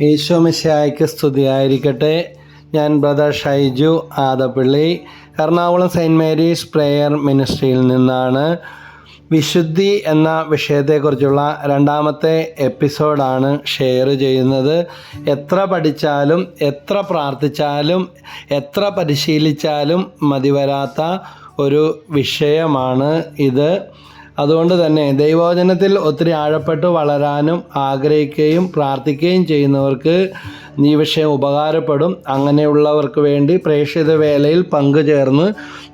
ഈശോമിശായ്ക്ക് സ്തുതിയായിരിക്കട്ടെ. ഞാൻ brother Shaiju Adappally Ernakulam saint Mary's prayer മിനിസ്ട്രിയിൽ നിന്നാണ് വിശുദ്ധി എന്ന വിഷയത്തെക്കുറിച്ചുള്ള രണ്ടാമത്തെ എപ്പിസോഡാണ് ഷെയർ ചെയ്യുന്നത്. എത്ര പഠിച്ചാലും എത്ര പ്രാർത്ഥിച്ചാലും എത്ര പരിശീലിച്ചാലും മതിവരാത്ത ഒരു വിഷയമാണ് ഇത്. അതുകൊണ്ട് തന്നെ ദൈവവചനത്തിൽ ഒത്തിരി ആഴപ്പെട്ട് വളരാനും ആഗ്രഹിക്കുകയും പ്രാർത്ഥിക്കുകയും ചെയ്യുന്നവർക്ക് ഈ വിഷയം ഉപകാരപ്പെടും. അങ്ങനെയുള്ളവർക്ക് വേണ്ടി പ്രേക്ഷിത വേലയിൽ പങ്കുചേർന്ന്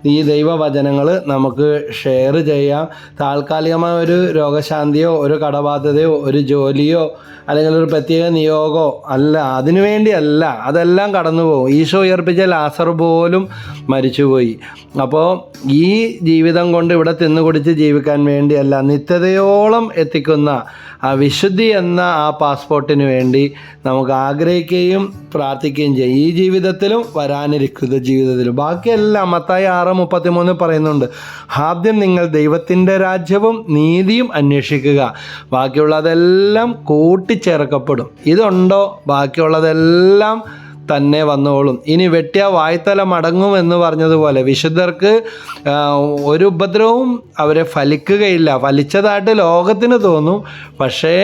ഈ ദൈവവചനങ്ങൾ നമുക്ക് ഷെയർ ചെയ്യാം. താൽക്കാലികമായ ഒരു രോഗശാന്തിയോ ഒരു കടബാധ്യതയോ ഒരു ജോലിയോ അല്ലെങ്കിൽ ഒരു പ്രത്യേക നിയോഗമോ അല്ല അതിനുവേണ്ടിയല്ല അതെല്ലാം കടന്നു പോകും ഈശോ ഉയർപ്പിച്ച ലാസർ പോലും മരിച്ചുപോയി. അപ്പോൾ ഈ ജീവിതം കൊണ്ട് ഇവിടെ തിന്നുകുടിച്ച് ജീവിക്കാൻ വേണ്ടിയല്ല നിത്യതയോളം എത്തിക്കുന്ന ആ വിശുദ്ധി എന്ന ആ പാസ്പോർട്ടിന് വേണ്ടി നമുക്ക് ആഗ്രഹിക്കുകയും പ്രാർത്ഥിക്കുകയും ചെയ്യും. ഈ ജീവിതത്തിലും വരാനിരിക്കുന്ന ജീവിതത്തിലും. ബാക്കിയെല്ലാം മത്തായി ആറ് മുപ്പത്തി മൂന്ന് പറയുന്നുണ്ട് ആദ്യം നിങ്ങൾ ദൈവത്തിന്റെ രാജ്യവും നീതിയും അന്വേഷിക്കുക. ബാക്കിയുള്ളതെല്ലാം കൂട്ടിച്ചേർക്കപ്പെടും. ഇതുണ്ടോ? ബാക്കിയുള്ളതെല്ലാം തന്നെ വന്നോളും. ഇനി വെട്ടിയ വായ്ത്തല മടങ്ങും എന്ന് പറഞ്ഞതുപോലെ വിശുദ്ധർക്ക് ഒരു ഉപദ്രവവും അവരെ ഫലിക്കുകയില്ല. ഫലിച്ചതായിട്ട് ലോകത്തിന് തോന്നും പക്ഷേ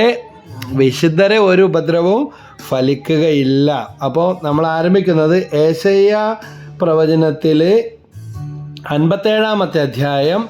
വിശുദ്ധരെ ഒരു ഉപദ്രവവും ഫലിക്കുകയില്ല. അപ്പോൾ നമ്മൾ ആരംഭിക്കുന്നത് ഏശയ്യ പ്രവചനത്തിൽ അൻപത്തേഴാമത്തെ അധ്യായം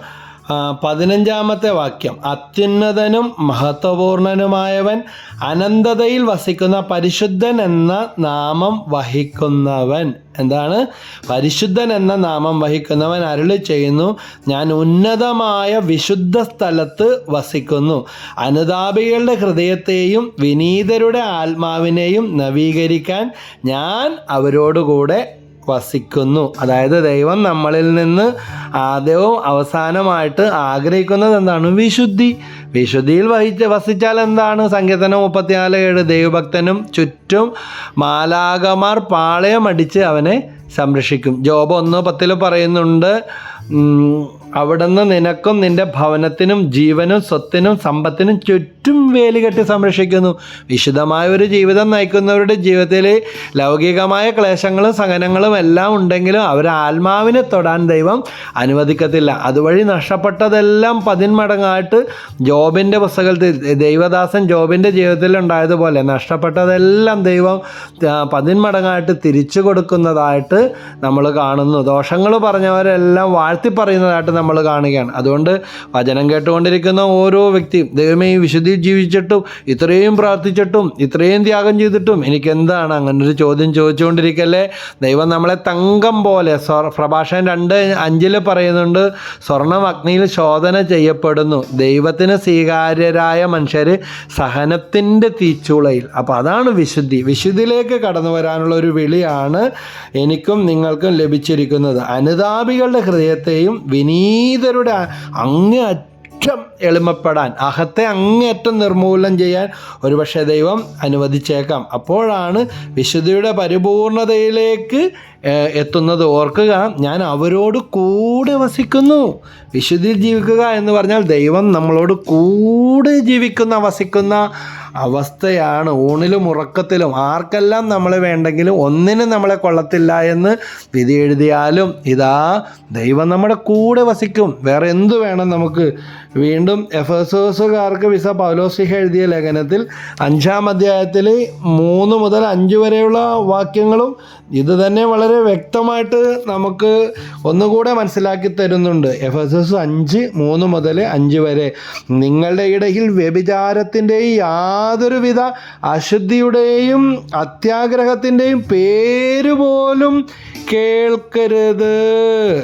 പതിനഞ്ചാമത്തെ വാക്യം. അത്യുന്നതനും മഹത്വപൂർണനുമായവൻ അനന്തതയിൽ വസിക്കുന്ന പരിശുദ്ധൻ എന്ന നാമം വഹിക്കുന്നവൻ. എന്താണ്? പരിശുദ്ധൻ എന്ന നാമം വഹിക്കുന്നവൻ അരുളി ചെയ്യുന്നു ഞാൻ ഉന്നതമായ വിശുദ്ധ സ്ഥലത്ത് വസിക്കുന്നു. അനുതാപികളുടെ ഹൃദയത്തെയും വിനീതരുടെ ആത്മാവിനെയും നവീകരിക്കാൻ ഞാൻ അവരോടുകൂടെ വസിക്കുന്നു. അതായത് ദൈവം നമ്മളിൽ നിന്ന് ആദ്യവും അവസാനമായിട്ട് ആഗ്രഹിക്കുന്നത് എന്താണ്? വിശുദ്ധി. വിശുദ്ധിയിൽ വഹിച്ച് വസിച്ചാൽ എന്താണ്? സങ്കീർത്തനം മുപ്പത്തിനാല് ഏഴ് ദൈവഭക്തനും ചുറ്റും മാലാകമാർ പാളയമടിച്ച് അവനെ സംരക്ഷിക്കും. ജോബ് ഒന്ന് പത്തിൽ പറയുന്നുണ്ട് അവിടുന്ന് നിനക്കും നിന്റെ ഭവനത്തിനും ജീവനും സ്വത്തിനും സമ്പത്തിനും ചുറ്റും വേലി കെട്ടി സംരക്ഷിക്കുന്നു. വിശുദ്ധമായ ഒരു ജീവിതം നയിക്കുന്നവരുടെ ജീവിതത്തിൽ ലൗകികമായ ക്ലേശങ്ങളും സഹനങ്ങളും എല്ലാം ഉണ്ടെങ്കിലും അവർ ആത്മാവിനെ തൊടാൻ ദൈവം അനുവദിക്കത്തില്ല. അതുവഴി നഷ്ടപ്പെട്ടതെല്ലാം പതിന്മടങ്ങായിട്ട് ജോബിന്റെ പുസ്തകത്തിൽ ദൈവദാസൻ ജോബിന്റെ ജീവിതത്തിൽ ഉണ്ടായതുപോലെ നഷ്ടപ്പെട്ടതെല്ലാം ദൈവം പതിന്മടങ്ങായിട്ട് തിരിച്ചു കൊടുക്കുന്നതായിട്ട് നമ്മൾ കാണുന്നു. ദോഷങ്ങൾ പറഞ്ഞവരെല്ലാം വാഴ്ത്തി പറയുന്നതായിട്ട് നമ്മൾ കാണുകയാണ്. അതുകൊണ്ട് വചനം കേട്ടുകൊണ്ടിരിക്കുന്ന ഓരോ വ്യക്തിയും ദൈവമേ ഈ വിശുദ്ധി ജീവിച്ചിട്ടും ഇത്രയും പ്രാർത്ഥിച്ചിട്ടും ഇത്രയും ത്യാഗം ചെയ്തിട്ടും എനിക്ക് എന്താണ് അങ്ങനെ ഒരു ചോദ്യം ചോദിച്ചുകൊണ്ടിരിക്കല്ലേ? ദൈവം നമ്മളെ തങ്കം പോലെ സ്വർ പ്രഭാഷകൻ രണ്ട് അഞ്ചിൽ പറയുന്നുണ്ട് സ്വർണം അഗ്നിയിൽ ശോധന ചെയ്യപ്പെടുന്നു. ദൈവത്തിന് സ്വീകാര്യരായ മനുഷ്യർ സഹനത്തിന്റെ തീച്ചുളയിൽ. അപ്പോൾ അതാണ് വിശുദ്ധി. വിശുദ്ധിയിലേക്ക് കടന്നു വരാനുള്ള ഒരു വിളിയാണ് എനിക്കും നിങ്ങൾക്കും ലഭിച്ചിരിക്കുന്നത്. അനുതാപികളുടെ ഹൃദയത്തെയും വിനീതരുടെ അങ്ങേ അറ്റം എളിമപ്പെടാൻ അഹത്തെ അങ്ങേയറ്റം നിർമൂലനം ചെയ്യാൻ ഒരുപക്ഷെ ദൈവം അനുവദിച്ചേക്കാം. അപ്പോഴാണ് വിശുദ്ധിയുടെ പരിപൂർണതയിലേക്ക് എത്തുന്നത്. ഓർക്കുക ഞാൻ അവരോട് കൂടെ വസിക്കുന്നു. വിശുദ്ധിയിൽ ജീവിക്കുക എന്ന് പറഞ്ഞാൽ ദൈവം നമ്മളോട് കൂടെ ജീവിക്കുന്ന വസിക്കുന്ന അവസ്ഥയാണ് ഊണിലും ഉറക്കത്തിലും. ആർക്കെല്ലാം നമ്മളെ വേണ്ടെങ്കിലും ഒന്നിനും നമ്മളെ കൊള്ളത്തില്ല എന്ന് വിധി എഴുതിയാലും ഇതാ ദൈവം നമ്മുടെ കൂടെ വസിക്കും. വേറെ എന്തു വേണം നമുക്ക്? വീണ്ടും എഫേസോസുകാർക്ക് വിസ പൗലോസിഹ എഴുതിയ ലേഖനത്തിൽ അഞ്ചാം അധ്യായത്തിൽ മൂന്ന് മുതൽ അഞ്ച് വരെയുള്ള വാക്യങ്ങളും ഇത് തന്നെ വളരെ വ്യക്തമായിട്ട് നമുക്ക് ഒന്നുകൂടെ മനസ്സിലാക്കി തരുന്നുണ്ട്. എഫ് എസ് എസ് അഞ്ച് മൂന്ന് മുതൽ അഞ്ച് വരെ. നിങ്ങളുടെ ഇടയിൽ വ്യഭിചാരത്തിന്റെയും യാതൊരുവിധ അശുദ്ധിയുടെയും അത്യാഗ്രഹത്തിന്റെയും പേര് പോലും കേൾക്കരുത്.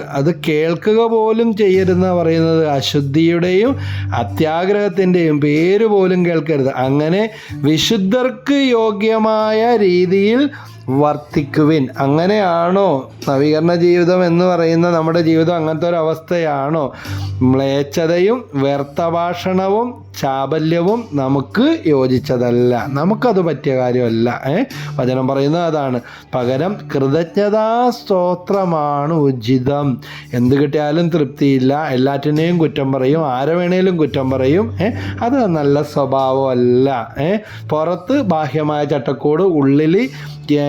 അത് കേൾക്കുക പോലും ചെയ്യരുതെന്ന് പറയുന്നത്. അശുദ്ധിയുടെയും അത്യാഗ്രഹത്തിന്റെയും പേര് പോലും കേൾക്കരുത്. അങ്ങനെ വിശുദ്ധർക്ക് യോഗ്യമായ രീതിയിൽ വർത്തിക്കുവിൻ. അങ്ങനെയാണോ നവീകരണ ജീവിതം എന്ന് പറയുന്ന നമ്മുടെ ജീവിതം അങ്ങനത്തെ ഒരു അവസ്ഥയാണോ? മ്ലേച്ഛതയും വ്യർത്ഥഭാഷണവും ചാബല്യവും നമുക്ക് യോജിച്ചതല്ല. നമുക്കത് പറ്റിയ കാര്യമല്ല. ഏ? വചനം പറയുന്നത് അതാണ്. പകരം കൃതജ്ഞതാ സ്തോത്രമാണ് ഉചിതം. എന്ത് കിട്ടിയാലും തൃപ്തിയില്ല. എല്ലാറ്റിനെയും കുറ്റം പറയും. ആരെ വേണേലും കുറ്റം പറയും. ഏ? അത് നല്ല സ്വഭാവമല്ല. ഏ? പുറത്ത് ബാഹ്യമായ ചട്ടക്കൂട് ഉള്ളിൽ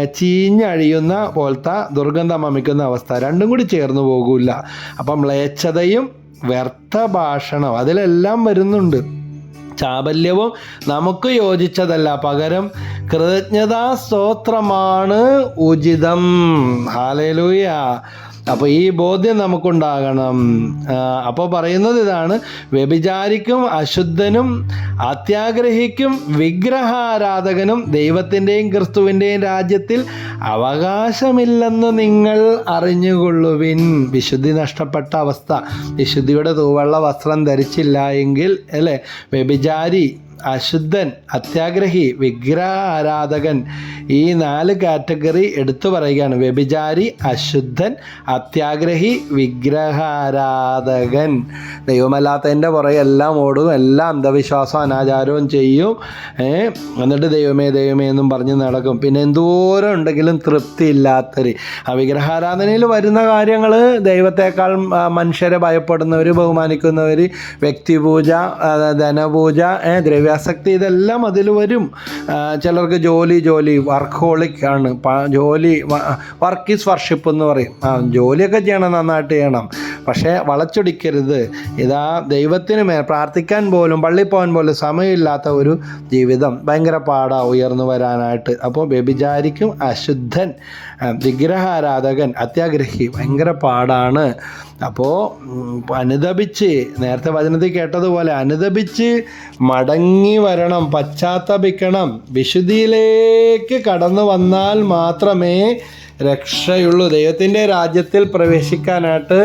ചീഞ്ഞഴിയുന്ന പോലത്തെ ദുർഗന്ധം അമിക്കുന്ന അവസ്ഥ രണ്ടും കൂടി ചേർന്ന് പോകില്ല. അപ്പം മ്ലേച്ഛതയും വ്യർത്ഥ ഭാഷണം അതിലെല്ലാം വരുന്നുണ്ട്. ചാബല്യവും നമുക്ക് യോജിച്ചതല്ല. പകരം കൃതജ്ഞതാ സ്തോത്രമാണ് ഉചിതം. ഹാലേലൂയ അപ്പോൾ ഈ ബോധ്യം നമുക്കുണ്ടാകണം. അപ്പോൾ പറയുന്നത് ഇതാണ് വ്യഭിചാരിക്കും അശുദ്ധനും അത്യാഗ്രഹിക്കും വിഗ്രഹാരാധകനും ദൈവത്തിന്റെയും ക്രിസ്തുവിന്റെയും രാജ്യത്തിൽ അവകാശമില്ലെന്ന് നിങ്ങൾ അറിഞ്ഞുകൊള്ളുവിൻ. വിശുദ്ധി നഷ്ടപ്പെട്ട അവസ്ഥ. വിശുദ്ധിയുടെ തൂവെള്ള വസ്ത്രം ധരിച്ചില്ല എങ്കിൽ അല്ലേ? വ്യഭിചാരി അശുദ്ധൻ അത്യാഗ്രഹി വിഗ്രഹ ആരാധകൻ ഈ നാല് കാറ്റഗറി എടുത്തു പറയുകയാണ്. വ്യഭിചാരി അശുദ്ധൻ അത്യാഗ്രഹി വിഗ്രഹാരാധകൻ. ദൈവമല്ലാത്തതിന്റെ പുറകെ എല്ലാം ഓടും എല്ലാം അന്ധവിശ്വാസം അനാചാരവും ചെയ്യും. എന്നിട്ട് ദൈവമേ ദൈവമേ എന്നും പറഞ്ഞ് നടക്കും. പിന്നെ എന്തോരം ഉണ്ടെങ്കിലും തൃപ്തി ഇല്ലാത്തവർ ആ വിഗ്രഹാരാധനയിൽ വരുന്ന കാര്യങ്ങൾ ദൈവത്തെക്കാൾ മനുഷ്യരെ ഭയപ്പെടുന്നവർ ബഹുമാനിക്കുന്നവർ വ്യക്തിപൂജ ധനപൂജ ഏ, ദ്രവ്യാസക്തി ഇതെല്ലാം അതിൽ വരും. ചിലർക്ക് ജോലി ജോലി വർക്ക് ഹോളിക് ആണ് ജോലി വർക്ക് ഈസ് വർഷിപ്പ് എന്ന് പറയും. ജോലിയൊക്കെ ചെയ്യണം നന്നായിട്ട് ചെയ്യണം. പക്ഷേ വളച്ചൊടിക്കരുത്. ഇതാ ദൈവത്തിന് മേൽ പ്രാർത്ഥിക്കാൻ പോലും പള്ളി പോകാൻ പോലും സമയമില്ലാത്ത ഒരു ജീവിതം. ഭയങ്കര പാടാ ഉയർന്നു വരാനായിട്ട്. അപ്പോൾ വ്യഭിചാരിക്കും അശുദ്ധൻ വിഗ്രഹാരാധകൻ അത്യാഗ്രഹി. ഭയങ്കര പാടാണ്. അപ്പോൾ അനുദപിച്ച് നേരത്തെ വചനത്തിൽ കേട്ടതുപോലെ അനുദപിച്ച് മടങ്ങി വരണം പശ്ചാത്തപിക്കണം. വിശുദ്ധിയിലേക്ക് കടന്നു വന്നാൽ മാത്രമേ രക്ഷയുള്ളൂ. ദൈവത്തിന്റെ രാജ്യത്തിൽ പ്രവേശിക്കാനായിട്ട്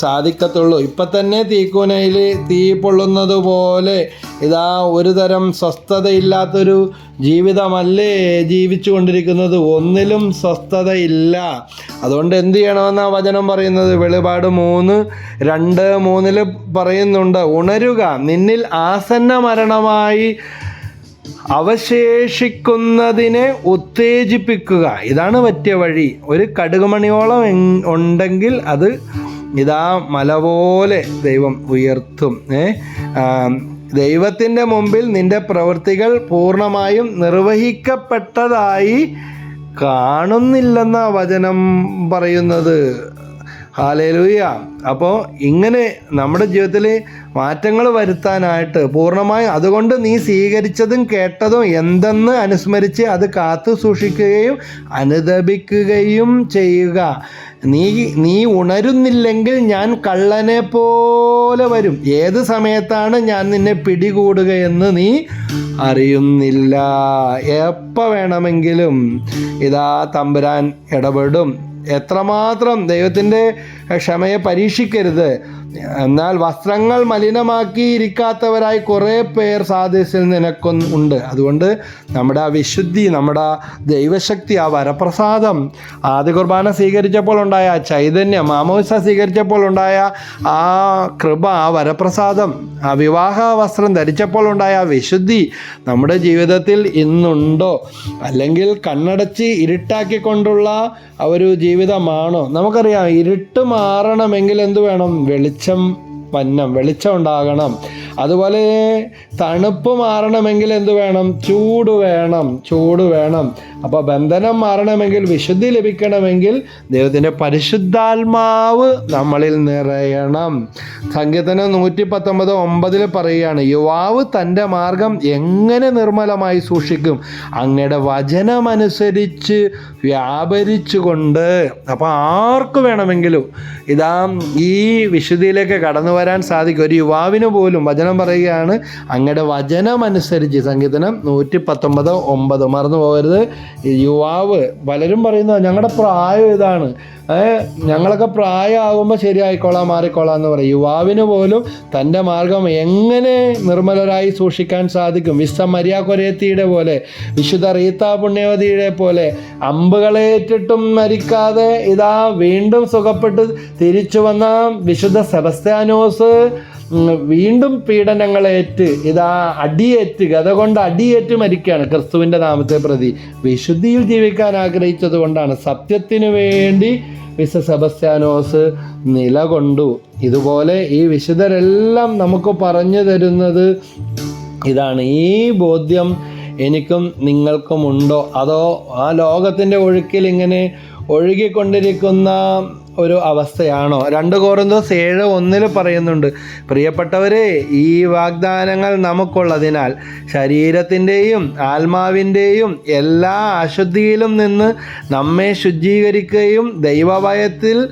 സാധിക്കത്തുള്ളൂ. ഇപ്പം തന്നെ തീക്കൂനയിൽ തീ പൊള്ളുന്നത് പോലെ ഇതാ ഒരു തരം സ്വസ്ഥതയില്ലാത്തൊരു ജീവിതമല്ലേ ജീവിച്ചു കൊണ്ടിരിക്കുന്നത് ഒന്നിലും സ്വസ്ഥതയില്ല. അതുകൊണ്ട് എന്ത് ചെയ്യണമെന്നാ വചനം പറയുന്നത്? വെളിപാട് മൂന്ന് രണ്ട് മൂന്നിൽ പറയുന്നുണ്ട് ഉണരുക നിന്നിൽ ആസന്ന മരണമായി അവശേഷിക്കുന്നതിനെ ഉത്തേജിപ്പിക്കുക. ഇതാണ് പറ്റിയ വഴി. ഒരു കടുകുമണിയോളം ഉണ്ടെങ്കിൽ അത് ഇതാ മല പോലെ ദൈവം ഉയർത്തും ഏ? ദൈവത്തിന്റെ മുമ്പിൽ നിന്റെ പ്രവൃത്തികൾ പൂർണമായും നിർവഹിക്കപ്പെട്ടതായി കാണുന്നില്ലെന്ന വചനം പറയുന്നത്. ഹാലേലൂയ അപ്പോൾ ഇങ്ങനെ നമ്മുടെ ജീവിതത്തിൽ മാറ്റങ്ങൾ വരുത്താനായിട്ട് പൂർണമായും അതുകൊണ്ട് നീ സ്വീകരിച്ചതും കേട്ടതും എന്തെന്ന് അനുസ്മരിച്ച് അത് കാത്തു സൂക്ഷിക്കുകയും അനുദപിക്കുകയും ചെയ്യുക. നീ നീ ഉണരുന്നില്ലെങ്കിൽ ഞാൻ കള്ളനെ പോലെ വരും. ഏത് സമയത്താണ് ഞാൻ നിന്നെ പിടികൂടുകയെന്ന് നീ അറിയുന്നില്ല. എപ്പോൾ വേണമെങ്കിലും ഇതാ തമ്പുരാൻ ഇടപെടും. എത്രമാത്രം ദൈവത്തിന്റെ ക്ഷമയെ പരീക്ഷിക്കരുത്. എന്നാൽ വസ്ത്രങ്ങൾ മലിനമാക്കിയിരിക്കാത്തവരായി കുറേ പേർ സാദൃശ്യം നിനക്കൊന്ന് ഉണ്ട്. അതുകൊണ്ട് നമ്മുടെ ആ വിശുദ്ധി നമ്മുടെ ആ ദൈവശക്തി ആ വരപ്രസാദം ആദ്യ കുർബാന സ്വീകരിച്ചപ്പോൾ ഉണ്ടായ ചൈതന്യം മാമോസ സ്വീകരിച്ചപ്പോൾ ഉണ്ടായ ആ കൃപ ആ വരപ്രസാദം ആ വിവാഹ വസ്ത്രം ധരിച്ചപ്പോൾ ഉണ്ടായ വിശുദ്ധി നമ്മുടെ ജീവിതത്തിൽ ഇന്നുണ്ടോ? അല്ലെങ്കിൽ കണ്ണടച്ച് ഇരുട്ടാക്കിക്കൊണ്ടുള്ള ഒരു ജീവിതമാണോ? നമുക്കറിയാം ഇരുട്ട് മാറണമെങ്കിൽ എന്ത് വേണം? വെളിച്ചം വെളിച്ചം വന്നം വെളിച്ചം ഉണ്ടാകണം. അതുപോലെ തണുപ്പ് മാറണമെങ്കിൽ എന്ത് വേണം? ചൂട് വേണം ചൂട് വേണം. അപ്പോൾ ബന്ധനം മാറണമെങ്കിൽ വിശുദ്ധി ലഭിക്കണമെങ്കിൽ ദൈവത്തിന്റെ പരിശുദ്ധാത്മാവ് നമ്മളിൽ നിറയണം. സംഗീതനം നൂറ്റി പത്തൊമ്പത് ഒമ്പതിൽ പറയുകയാണ് യുവാവ് തന്റെ മാർഗം എങ്ങനെ നിർമ്മലമായി സൂക്ഷിക്കും? അങ്ങയുടെ വചനമനുസരിച്ച് വ്യാപരിച്ചുകൊണ്ട്. അപ്പോൾ ആർക്ക് വേണമെങ്കിലും ഇതാ ഈ വിശുദ്ധിയിലേക്ക് കടന്നു വരാൻ സാധിക്കും. ഒരു യുവാവിന് പോലും വചനം പറയുകയാണ്. അങ്ങയുടെ വചനം അനുസരിച്ച് സംഗീതനം നൂറ്റി പത്തൊമ്പത് ഒമ്പത്. മറന്നു പോകരുത് യുവാവ് പലരും പറയുന്നത് ഞങ്ങളുടെ പ്രായം ഇതാണ്. ഞങ്ങളൊക്കെ പ്രായമാകുമ്പോൾ ശരിയായിക്കോളാം മാറിക്കോളാം എന്ന് പറയും. യുവാവിന് പോലും തന്റെ മാർഗം എങ്ങനെ നിർമ്മലരായി സൂക്ഷിക്കാൻ സാധിക്കും? വിശ്വ മരിയ കൊരേത്തിയുടെ പോലെ വിശുദ്ധ റീത്ത പുണ്യവതിയുടെ പോലെ അമ്പുകളേറ്റിട്ടും മരിക്കാതെ ഇതാ വീണ്ടും സുഖപ്പെട്ട് തിരിച്ചു വന്ന വിശുദ്ധ സെബസ്ത്യാനോ സെബസ്ത്യാനോസ് വീണ്ടും പീഡനങ്ങളേറ്റ് ഇതാ അടിയേറ്റ് ഗത കൊണ്ട് അടിയേറ്റ് മരിക്കുകയാണ് ക്രിസ്തുവിന്റെ നാമത്തെ പ്രതി. വിശുദ്ധിയിൽ ജീവിക്കാൻ ആഗ്രഹിച്ചത് കൊണ്ടാണ് സത്യത്തിന് വേണ്ടി വിശ സെബസ്ത്യാനോസ് നിലകൊണ്ടു. ഇതുപോലെ ഈ വിശുദ്ധരെല്ലാം നമുക്ക് പറഞ്ഞു തരുന്നത് ഇതാണ്. ഈ ബോധ്യം എനിക്കും നിങ്ങൾക്കും ഉണ്ടോ അതോ ആ ലോകത്തിന്റെ ഒഴുക്കിൽ ഇങ്ങനെ ഒഴുകിക്കൊണ്ടിരിക്കുന്ന ഒരു അവസ്ഥയാണോ? രണ്ട് കോറിന്തോസ് ഏഴ് ഒന്നിൽ പറയുന്നുണ്ട്. പ്രിയപ്പെട്ടവരെ ഈ വാഗ്ദാനങ്ങൾ നമുക്കുള്ളതിനാൽ ശരീരത്തിന്റെയും ആത്മാവിന്റെയും എല്ലാ അശുദ്ധിയിലും നിന്ന് നമ്മെ ശുദ്ധീകരിക്കുകയും ദൈവഭയത്തിൽ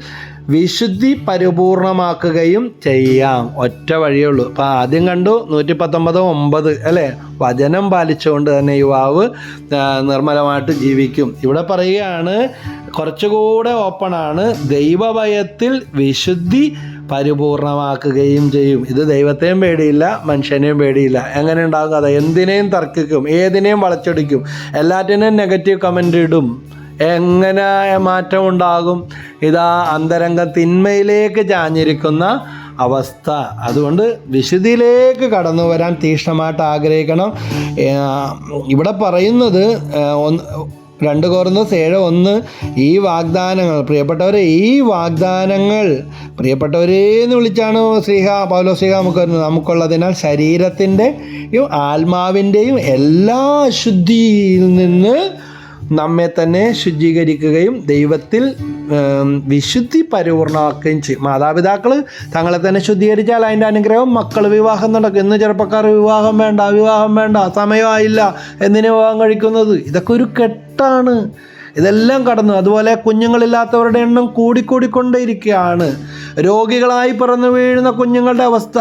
വിശുദ്ധി പരിപൂർണമാക്കുകയും ചെയ്യാം. ഒറ്റ വഴിയുള്ളൂ അപ്പം ആദ്യം കണ്ടു നൂറ്റി പത്തൊമ്പത് ഒമ്പത് അല്ലേ? വചനം പാലിച്ചുകൊണ്ട് തന്നെ യുവാവ് നിർമ്മലമായിട്ട് ജീവിക്കും. ഇവിടെ പറയുകയാണ് കുറച്ചുകൂടെ ആണ് ദൈവഭയത്തിൽ വിശുദ്ധി പരിപൂർണമാക്കുകയും ചെയ്യും. ഇത് ദൈവത്തെയും പേടിയില്ല മനുഷ്യനെയും പേടിയില്ല. എങ്ങനെ ഉണ്ടാകും അത്? എന്തിനേയും തർക്കിക്കും ഏതിനേയും വളച്ചൊടിക്കും. എല്ലാറ്റിനും നെഗറ്റീവ് കമന്റ് ഇടും. എങ്ങനെ മാറ്റം ഉണ്ടാകും? ഇതാ അന്തരംഗ തിന്മയിലേക്ക് ചാഞ്ഞിരിക്കുന്ന അവസ്ഥ. അതുകൊണ്ട് വിശുദ്ധിയിലേക്ക് കടന്നു വരാൻ തീക്ഷ്ണമായിട്ട് ആഗ്രഹിക്കണം. ഇവിടെ പറയുന്നത് രണ്ട് കോർന്ന് ഏഴ് ഒന്ന്. ഈ വാഗ്ദാനങ്ങൾ പ്രിയപ്പെട്ടവരെ ഈ വാഗ്ദാനങ്ങൾ പ്രിയപ്പെട്ടവരേന്ന് വിളിച്ചാണ് ശ്രീഹ പൗലോ ശ്രീഹ നമുക്ക് വരുന്നത്. നമുക്കുള്ളതിനാൽ ശരീരത്തിന്റെയും ആത്മാവിന്റെയും എല്ലാ അശുദ്ധിയിൽ നിന്ന് നമ്മെ തന്നെ ശുചീകരിക്കുകയും ദൈവത്തിൽ വിശുദ്ധി പരിപൂർണമാക്കുകയും ചെയ്യും. മാതാപിതാക്കൾ തങ്ങളെ തന്നെ ശുദ്ധീകരിച്ചാൽ അതിന്റെ അനുഗ്രഹം മക്കൾ വിവാഹം നടക്കും. ഇന്ന് ചെറുപ്പക്കാർ വിവാഹം വേണ്ട വിവാഹം വേണ്ട സമയമായില്ല എന്തിനു വിവാഹം കഴിക്കുന്നത്? ഇതൊക്കെ ഒരു കെട്ടാണ്. ഇതെല്ലാം കടന്നു. അതുപോലെ കുഞ്ഞുങ്ങളില്ലാത്തവരുടെ എണ്ണം കൂടിക്കൂടിക്കൊണ്ടേയിരിക്കുകയാണ്. രോഗികളായി പിറന്നു വീഴുന്ന കുഞ്ഞുങ്ങളുടെ അവസ്ഥ.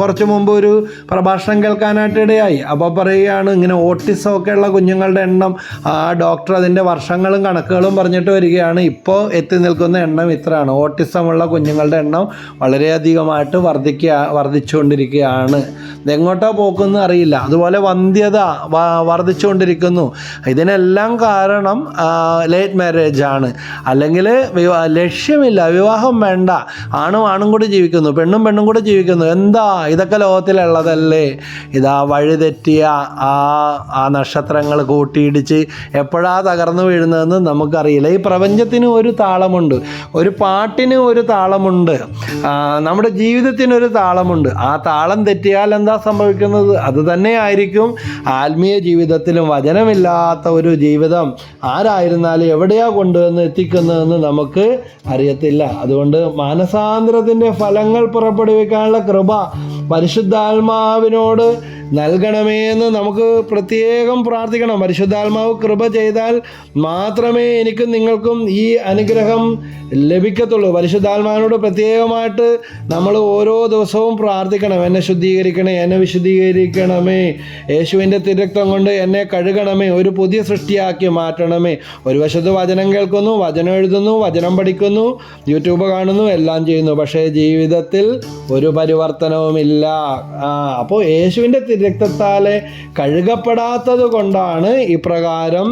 കുറച്ചു മുമ്പ് ഒരു പ്രഭാഷണം കേൾക്കാനായിട്ട് ഇടയായി. അപ്പോൾ പറയുകയാണ് ഇങ്ങനെ ഓട്ടിസം ഒക്കെ ഉള്ള കുഞ്ഞുങ്ങളുടെ എണ്ണം ആ ഡോക്ടർ അതിന്റെ വർഷങ്ങളും കണക്കുകളും പറഞ്ഞിട്ട് വരികയാണ്. ഇപ്പോൾ എത്തി നിൽക്കുന്ന എണ്ണം ഇത്രയാണ്. ഓട്ടിസമുള്ള കുഞ്ഞുങ്ങളുടെ എണ്ണം വളരെയധികമായിട്ട് വർദ്ധിക്കുക വർദ്ധിച്ചുകൊണ്ടിരിക്കുകയാണ്. ഇതെങ്ങോട്ടാ പോക്കുന്ന അറിയില്ല. അതുപോലെ വന്ധ്യത വർദ്ധിച്ചുകൊണ്ടിരിക്കുന്നു. ഇതിനെല്ലാം കാരണം ലേറ്റ് മാരേജ് ആണ്. അല്ലെങ്കിൽ ലക്ഷ്യമില്ല വിവാഹം വേണ്ട. ആണും ആണും കൂടി ജീവിക്കുന്നു പെണ്ണും പെണ്ണും കൂടി ജീവിക്കുന്നു. എന്താ? ഇതൊക്കെ ലോകത്തിലുള്ളതല്ലേ? ഇതാ വഴിതെറ്റിയ ആ ആ നക്ഷത്രങ്ങൾ കൂട്ടിയിടിച്ച് എപ്പോഴാ തകർന്നു വീഴുന്നതെന്ന് നമുക്കറിയില്ല. ഈ പ്രപഞ്ചത്തിന് ഒരു താളമുണ്ട് ഒരു പാട്ടിന് ഒരു താളമുണ്ട് നമ്മുടെ ജീവിതത്തിന് ഒരു താളമുണ്ട്. ആ താളം തെറ്റിയാൽ എന്താ സംഭവിക്കുന്നത്? അത് തന്നെയായിരിക്കും ആത്മീയ ജീവിതത്തിലും വചനമില്ലാത്ത ഒരു ജീവിതം. ആരായിരുന്നാലും എവിടെയാ കൊണ്ടുവന്ന് എത്തിക്കുന്നതെന്ന് നമുക്ക് അറിയത്തില്ല. അതുകൊണ്ട് മാനസാന്തരത്തിന്റെ ഫലങ്ങൾ പുറപ്പെടുവിക്കാനുള്ള കൃപ പരിശുദ്ധാത്മാവിനോട് നൽകണമേ എന്ന് നമുക്ക് പ്രത്യേകം പ്രാർത്ഥിക്കണം. പരിശുദ്ധാത്മാവ് കൃപ ചെയ്താൽ മാത്രമേ എനിക്കും നിങ്ങൾക്കും ഈ അനുഗ്രഹം ലഭിക്കത്തുള്ളൂ. പരിശുദ്ധാത്മാവിനോട് പ്രത്യേകമായിട്ട് നമ്മൾ ഓരോ ദിവസവും പ്രാർത്ഥിക്കണം. എന്നെ ശുദ്ധീകരിക്കണേ എന്നെ വിശുദ്ധീകരിക്കണമേ. യേശുവിന്റെ തിരക്തം കൊണ്ട് എന്നെ കഴുകണമേ ഒരു പുതിയ സൃഷ്ടിയാക്കി മാറ്റണമേ. ഒരു വശത്ത് വചനം കേൾക്കുന്നു വചനം എഴുതുന്നു വചനം പഠിക്കുന്നു യൂട്യൂബ് കാണുന്നു എല്ലാം ചെയ്യുന്നു. പക്ഷേ ജീവിതത്തിൽ ഒരു പരിവർത്തനവുമില്ല. അപ്പോൾ യേശുവിന്റെ തിരക്തത്താലെ കഴുകപ്പെടാത്തത് കൊണ്ടാണ് ഇപ്രകാരം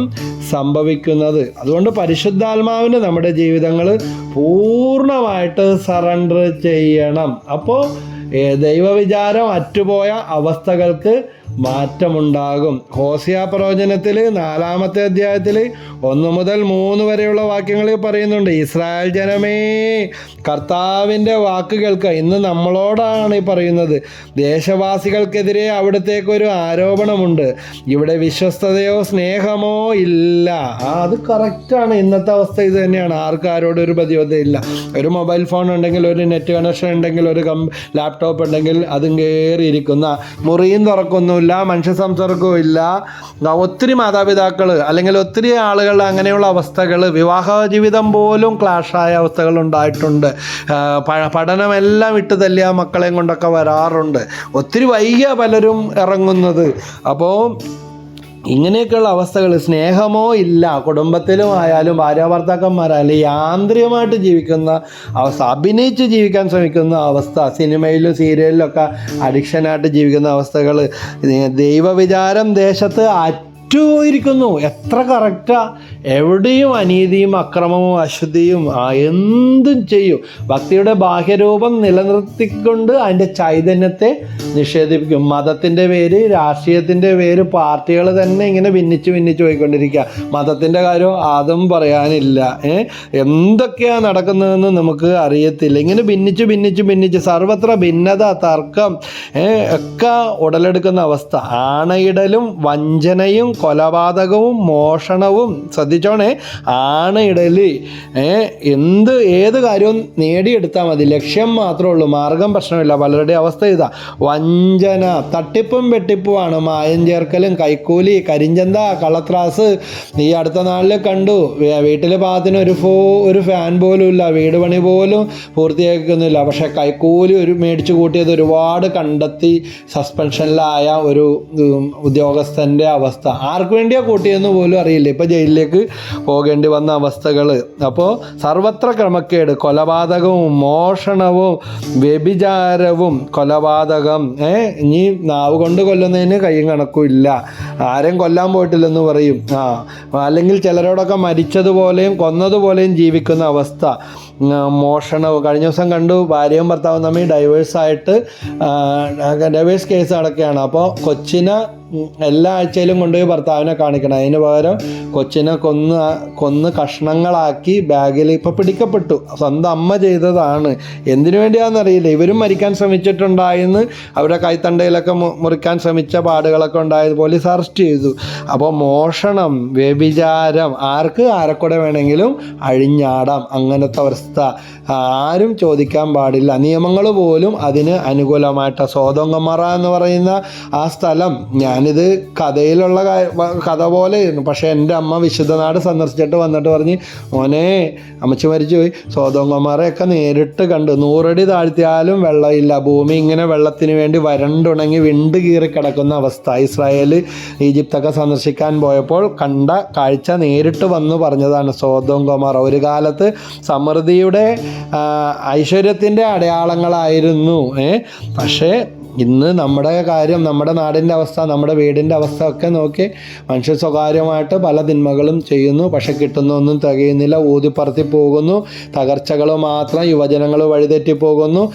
സംഭവിക്കുന്നത്. അതുകൊണ്ട് പരിശുദ്ധാത്മാവിന് നമ്മുടെ ജീവിതങ്ങൾ പൂർണമായിട്ട് സറണ്ടർ ചെയ്യണം. അപ്പോൾ ദൈവവിചാരം അറ്റുപോയ അവസ്ഥകൾക്ക് മാറ്റമുണ്ടാകും. ഹോസിയ പ്രവചനത്തിൽ നാലാമത്തെ അധ്യായത്തിൽ ഒന്ന് മുതൽ മൂന്ന് വരെയുള്ള വാക്യങ്ങളിൽ പറയുന്നുണ്ട്. ഇസ്രായേൽ ജനമേ കർത്താവിന്റെ വാക്ക് കേൾക്കുക ഇന്ന് നമ്മളോടാണ് ഈ പറയുന്നത്. ദേശവാസികൾക്കെതിരെ അവിടത്തേക്കൊരു ആരോപണമുണ്ട്. ഇവിടെ വിശ്വസ്തതയോ സ്നേഹമോ ഇല്ല. അത് കറക്റ്റാണ്. ഇന്നത്തെ അവസ്ഥ ഇത് തന്നെയാണ്. ആർക്കും ആരോടും ഒരു ബധ്യതയില്ല ഒരു മൊബൈൽ ഫോൺ ഉണ്ടെങ്കിൽ ഒരു നെറ്റ് കണക്ഷൻ ഉണ്ടെങ്കിൽ ഒരു ലാപ്ടോപ്പ് ഉണ്ടെങ്കിൽ അതും കയറിയിരിക്കുന്ന മുറിയും തുറക്കൊന്നുമില്ല മനുഷ്യ സംസർഗവും ഇല്ല. ഒത്തിരി മാതാപിതാക്കൾ അല്ലെങ്കിൽ ഒത്തിരി ആളുകൾ അങ്ങനെയുള്ള അവസ്ഥകൾ വിവാഹ ജീവിതം പോലും ക്ലാഷായ അവസ്ഥകൾ ഉണ്ടായിട്ടുണ്ട്. പഠനമെല്ലാം ഇട്ട് തല്ലിയ മക്കളെയും കൊണ്ടൊക്കെ വരാറുണ്ട്. ഒത്തിരി വൈകിയ പലരും ഇറങ്ങുന്നത്. അപ്പോൾ ഇങ്ങനെയൊക്കെയുള്ള അവസ്ഥകൾ സ്നേഹമോ ഇല്ല. കുടുംബത്തിലും ആയാലും ഭാര്യാഭർത്താക്കന്മാരായാലും യാന്ത്രികമായിട്ട് ജീവിക്കുന്ന അവസ്ഥ അഭിനയിച്ച് ജീവിക്കാൻ ശ്രമിക്കുന്ന അവസ്ഥ സിനിമയിലും സീരിയലിലും ഒക്കെ അഡിക്ഷനായിട്ട് ജീവിക്കുന്ന അവസ്ഥകൾ ദൈവവിചാരം ദേശത്ത് അറ്റുപോയിരിക്കുന്നു എത്ര കറക്റ്റാ എവിടെയും അനീതിയും അക്രമവും അശുദ്ധിയും എന്തും ചെയ്യും. ഭക്തിയുടെ ബാഹ്യരൂപം നിലനിർത്തിക്കൊണ്ട് അതിന്റെ ചൈതന്യത്തെ നിഷേധിപ്പിക്കും. മതത്തിന്റെ പേര് രാഷ്ട്രീയത്തിന്റെ പേര് പാർട്ടികൾ തന്നെ ഇങ്ങനെ ഭിന്നിച്ച് ഭിന്നിച്ച് പോയിക്കൊണ്ടിരിക്കുക. മതത്തിന്റെ കാര്യം അതും പറയാനില്ല. എന്തൊക്കെയാണ് നടക്കുന്നതെന്ന് നമുക്ക് അറിയത്തില്ല. ഇങ്ങനെ ഭിന്നിച്ച് ഭിന്നിച്ച് ഭിന്നിച്ച് സർവത്ര ഭിന്നത തർക്കം ഒക്കെ ഉടലെടുക്കുന്ന അവസ്ഥ. ആണയിടലും വഞ്ചനയും കൊലപാതകവും മോഷണവും ശ്രദ്ധിച്ചോണേ. ആണയിടൽ ഏ, എന്ത് ഏത് കാര്യവും നേടിയെടുത്താൽ മതി. ലക്ഷ്യം മാത്രമേ ഉള്ളൂ. മാർഗം പ്രശ്നമില്ല. പലരുടെയും അവസ്ഥ ഇതാ. വഞ്ചന തട്ടിപ്പും വെട്ടിപ്പുമാണ്. മായം ചേർക്കലും കൈക്കൂലി കരിഞ്ചന്ത കള്ളത്രാസ് ഈ അടുത്ത നാളിൽ കണ്ടു. വീട്ടിൽ പാകത്തിന് ഒരു ഫോ ഒരു ഫാൻ പോലും ഇല്ല. വീട് പണി പോലും പൂർത്തിയാക്കുന്നില്ല പക്ഷെ കൈക്കൂലി ഒരു മേടിച്ചു കൂട്ടിയത് ഒരുപാട് കണ്ടെത്തി സസ്പെൻഷനിലായ ഒരു ഉദ്യോഗസ്ഥന്റെ അവസ്ഥ. ആർക്ക് വേണ്ടിയാണ് കൂട്ടിയെന്ന് പോലും അറിയില്ല. ഇപ്പം ജയിലിലേക്ക് പോകേണ്ടി വന്ന അവസ്ഥകൾ അപ്പോൾ സർവത്ര ക്രമക്കേട് കൊലപാതകവും മോഷണവും വ്യഭിചാരവും കൊലപാതകം ഏ ഇനി നാവ് കൊണ്ട് കൊല്ലുന്നതിന് കയ്യും കണക്കും ഇല്ല. ആരെയും കൊല്ലാൻ പോയിട്ടില്ലെന്ന് പറയും. ആ അല്ലെങ്കിൽ ചിലരോടൊക്കെ മരിച്ചതുപോലെയും കൊന്നതുപോലെയും ജീവിക്കുന്ന അവസ്ഥ. മോഷണവും. കഴിഞ്ഞ ദിവസം കണ്ടു ഭാര്യയും ഭർത്താവും തമ്മിൽ ഡൈവേഴ്സായിട്ട് ഡൈവേഴ്സ് കേസ് അടക്കുകയാണ് അപ്പോൾ കൊച്ചിനെ എല്ലാ ആഴ്ചയിലും കൊണ്ടുപോയി ഭർത്താവിനെ കാണിക്കണം. അതിന് പകരം കൊച്ചിനെ കൊന്ന് കൊന്ന് കഷ്ണങ്ങളാക്കി ബാഗിൽ ഇപ്പോൾ പിടിക്കപ്പെട്ടു. സ്വന്തം അമ്മ ചെയ്തതാണ്. എന്തിനു വേണ്ടിയാണെന്നറിയില്ല ഇവരും മരിക്കാൻ ശ്രമിച്ചിട്ടുണ്ടായെന്ന് അവരുടെ കൈത്തണ്ടയിലൊക്കെ മുറിക്കാൻ ശ്രമിച്ച പാടുകളൊക്കെ ഉണ്ടായത് പോലീസ് അറസ്റ്റ് ചെയ്തു. അപ്പോൾ മോഷണം വ്യഭിചാരം ആർക്ക് ആരെക്കൂടെ വേണമെങ്കിലും അഴിഞ്ഞാടാം. അങ്ങനത്തെ അവസ്ഥ. ആരും ചോദിക്കാൻ പാടില്ല. നിയമങ്ങൾ പോലും അതിന് അനുകൂലമായിട്ട് സോതോങ്കമറ എന്ന് പറയുന്ന ആ സ്ഥലം ഞാനിത് കഥയിലുള്ള കഥ പോലെ ആയിരുന്നു പക്ഷേ എന്റെ അമ്മ വിശുദ്ധനാട് സന്ദർശിച്ചിട്ട് വന്നിട്ട് പറഞ്ഞ് മോനെ അമ്മച്ചി മരിച്ചു പോയി സോതോങ്കമറയൊക്കെ നേരിട്ട് കണ്ടു. നൂറടി താഴ്ത്തിയാലും വെള്ളമില്ല. ഭൂമി ഇങ്ങനെ വെള്ളത്തിന് വേണ്ടി വരണ്ടുണങ്ങി വിണ്ട് കീറി കിടക്കുന്ന അവസ്ഥ. ഇസ്രായേൽ ഈജിപ്തൊക്കെ സന്ദർശിക്കാൻ പോയപ്പോൾ കണ്ട കാഴ്ച നേരിട്ട് വന്നു പറഞ്ഞതാണ് സോതോം കുമാർ ഒരു കാലത്ത് സമൃദ്ധിയുടെ ഐശ്വര്യത്തിന്റെ അടയാളങ്ങളായിരുന്നു. പക്ഷേ ഇന്ന് നമ്മുടെ കാര്യം നമ്മുടെ നാടിന്റെ അവസ്ഥ നമ്മുടെ വീടിന്റെ അവസ്ഥ ഒക്കെ നോക്കി മനുഷ്യ സ്വകാര്യമായിട്ട് പല തിന്മകളും ചെയ്യുന്നു. പക്ഷെ കിട്ടുന്നൊന്നും തികയുന്നില്ല. ഊതിപ്പറത്തി പോകുന്നു. തകർച്ചകൾ മാത്രം യുവജനങ്ങൾ വഴിതെറ്റി പോകുന്നു.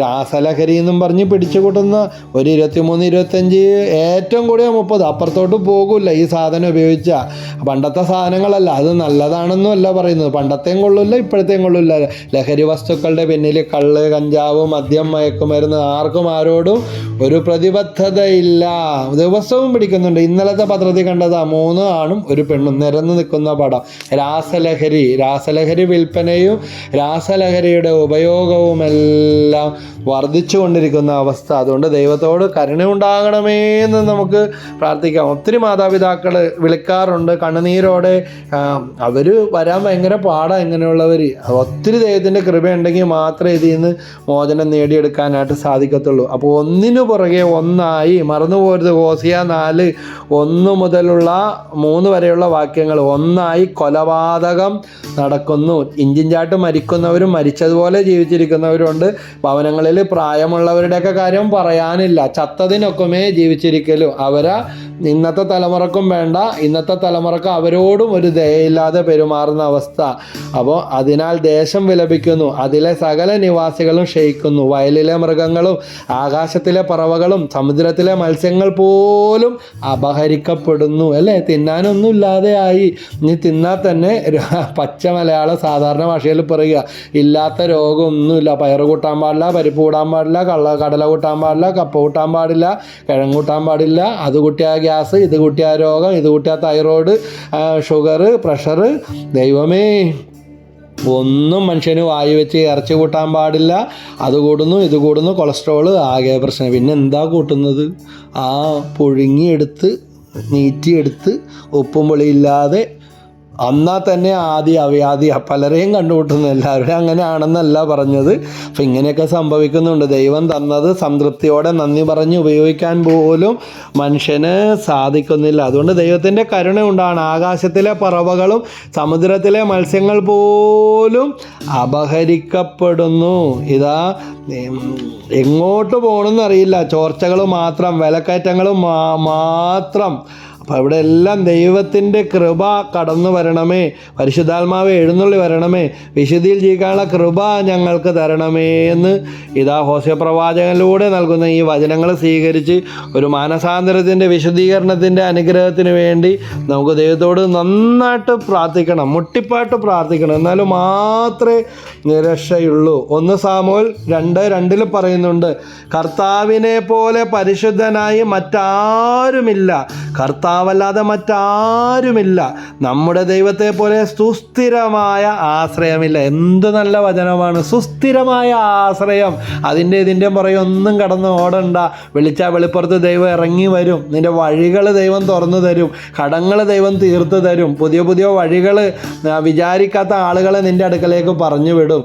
രാസലഹരി എന്നും പറഞ്ഞ് പിടിച്ചുകൂട്ടുന്ന ഒരു ഇരുപത്തിമൂന്ന് ഇരുപത്തഞ്ച് ഏറ്റവും കൂടിയ മുപ്പത്. അപ്പുറത്തോട്ട് പോകില്ല ഈ സാധനം ഉപയോഗിച്ച. പണ്ടത്തെ സാധനങ്ങളല്ല. അത് നല്ലതാണെന്നും അല്ല പറയുന്നത്. പണ്ടത്തെയും കൊള്ളില്ല ഇപ്പോഴത്തെയും കൊള്ളില്ല. ലഹരി വസ്തുക്കളുടെ പിന്നിൽ കള്ള് കഞ്ചാവ് മദ്യം മയക്കുമരുന്ന് ആർക്കും ആരോടും ഒരു പ്രതിബദ്ധതയില്ല. ദിവസവും പിടിക്കുന്നുണ്ട്. ഇന്നലത്തെ പത്രത്തിൽ കണ്ടതാ മൂന്ന് ആണും ഒരു പെണ്ണും നിരന്ന് നിൽക്കുന്ന പടം. രാസലഹരി രാസലഹരി വിൽപ്പനയും രാസലഹരിയുടെ ഉപയോഗവുമെല്ലാം വർദ്ധിച്ചു കൊണ്ടിരിക്കുന്ന അവസ്ഥ. അതുകൊണ്ട് ദൈവത്തോട് കരുണയുണ്ടാകണമേ എന്ന് നമുക്ക് പ്രാർത്ഥിക്കാം. ഒത്തിരി മാതാപിതാക്കൾ വിളിക്കാറുണ്ട്. കണ്ണുനീരോടെ അവർ വരാൻ ഭയങ്കര പാടാണ് ഇങ്ങനെയുള്ളവർ ഒത്തിരി ദൈവത്തിന്റെ കൃപയുണ്ടെങ്കിൽ മാത്രമേ ഇതിൽ നിന്ന് മോചനം നേടിയെടുക്കാനായിട്ട് സാധിക്കത്തുള്ളൂ. അപ്പോൾ ഒന്നിനു പുറകെ ഒന്നായി മറന്നുപോരുത് ഹോസിയ നാല്. ഒന്ന് മുതലുള്ള മൂന്ന് വരെയുള്ള വാക്യങ്ങൾ. ഒന്നായി കൊലപാതകം നടക്കുന്നു. ഇഞ്ചിഞ്ചാട്ട് മരിക്കുന്നവരും മരിച്ചതുപോലെ ജീവിച്ചിരിക്കുന്നവരുണ്ട്. ഭവനങ്ങളിൽ പ്രായമുള്ളവരുടെയൊക്കെ കാര്യം പറയാനില്ല. ചത്തതിനൊക്കമേ ജീവിച്ചിരിക്കലും. അവരാ ഇന്നത്തെ തലമുറക്കും വേണ്ട. ഇന്നത്തെ തലമുറയ്ക്ക് അവരോടും ഒരു ദയയില്ലാതെ പെരുമാറുന്ന അവസ്ഥ. അപ്പോൾ അതിനാൽ ദേശം വിലപിക്കുന്നു. അതിലെ സകല നിവാസികളും ക്ഷയിക്കുന്നു. വയലിലെ മൃഗങ്ങളും ആകാശത്തിലെ പറവകളും സമുദ്രത്തിലെ മത്സ്യങ്ങൾ പോലും അപഹരിക്കപ്പെടുന്നു അല്ലേ? തിന്നാനൊന്നും ഇല്ലാതെയായി ഇനി തിന്നാൽ തന്നെ പച്ച മലയാളം സാധാരണ ഭാഷയിൽ പറയുക. ഇല്ലാത്ത രോഗമൊന്നുമില്ല. പയറ് കൂട്ടാൻ പാടില്ല പരിപ്പ് കൂടാൻ പാടില്ല കള്ള കടല കൂട്ടാൻ പാടില്ല കപ്പ കൂട്ടാൻ പാടില്ല കിഴങ്ങ് കൂട്ടാൻ പാടില്ല. അത് കൂട്ടിയാൽ ഗ്യാസ് ഇത് കൂട്ടിയാൽ രോഗം ഇത് കൂട്ടിയാൽ തൈറോയ്ഡ് ഷുഗർ പ്രഷർ ദൈവമേ. ഒന്നും മനുഷ്യന് വായു വെച്ച് ഇറച്ചി കൂട്ടാൻ പാടില്ല. അത് കൂടുന്നു ഇത് കൂടുന്നു കൊളസ്ട്രോൾ ആകെ പ്രശ്നം. പിന്നെ എന്താ കൂട്ടുന്നത്? ആ പുഴുങ്ങിയെടുത്ത് നീറ്റിയെടുത്ത് ഉപ്പും പുളിയില്ലാതെ എന്നാൽ തന്നെ ആദ്യ അവ്യാധി പലരെയും കണ്ടുമുട്ടുന്നു. എല്ലാവരും അങ്ങനെ ആണെന്നല്ല പറഞ്ഞത്. അപ്പം ഇങ്ങനെയൊക്കെ സംഭവിക്കുന്നുണ്ട്. ദൈവം തന്നത് സംതൃപ്തിയോടെ നന്ദി പറഞ്ഞ് ഉപയോഗിക്കാൻ പോലും മനുഷ്യന് സാധിക്കുന്നില്ല. അതുകൊണ്ട് ദൈവത്തിന്റെ കരുണ ഉണ്ടാണ് ആകാശത്തിലെ പറവകളും സമുദ്രത്തിലെ മത്സ്യങ്ങൾ പോലും അപഹരിക്കപ്പെടുന്നു. ഇതാ എങ്ങോട്ട് പോകണമെന്നറിയില്ല ചോർച്ചകൾ മാത്രം വിലക്കയറ്റങ്ങൾ മാത്രം അപ്പം അവിടെ എല്ലാം ദൈവത്തിന്റെ കൃപ കടന്നു വരണമേ. പരിശുദ്ധാത്മാവ് എഴുന്നള്ളി വരണമേ. വിശുദ്ധിയിൽ ജീവിക്കാനുള്ള കൃപ ഞങ്ങൾക്ക് തരണമേ എന്ന് ഇതാ ഹോസ്യ പ്രവാചകനിലൂടെ നൽകുന്ന ഈ വചനങ്ങൾ സ്വീകരിച്ച് ഒരു മാനസാന്തരത്തിന്റെ വിശുദ്ധീകരണത്തിന്റെ അനുഗ്രഹത്തിന് വേണ്ടി നമുക്ക് ദൈവത്തോട് നന്നായിട്ട് പ്രാർത്ഥിക്കണം മുട്ടിപ്പാട്ട് പ്രാർത്ഥിക്കണം. എന്നാലും മാത്രമേ നിരക്ഷയുള്ളൂ. ഒന്ന് സാമോൽ രണ്ട് രണ്ടിൽ പറയുന്നുണ്ട് കർത്താവിനെ പോലെ പരിശുദ്ധനായി മറ്റാരുമില്ല. കർത്താവല്ലാതെ മറ്റാരുമില്ല. നമ്മുടെ ദൈവത്തെ പോലെ സുസ്ഥിരമായ ആശ്രയമില്ല. എന്ത് നല്ല വചനമാണ്. സുസ്ഥിരമായ ആശ്രയം. അതിന്റെ ഇതിന്റെ പുറകെ ഒന്നും കടന്ന് ഓടണ്ട. വിളിച്ച വെളിപ്പുറത്ത് ദൈവം ഇറങ്ങി വരും. നിന്റെ വഴികൾ ദൈവം തുറന്നു തരും. കടങ്ങൾ ദൈവം തീർത്ത് തരും. പുതിയ പുതിയ വഴികൾ വിചാരിക്കാത്ത ആളുകളെ നിന്റെ അടുക്കലേക്ക് പറഞ്ഞു വിടും.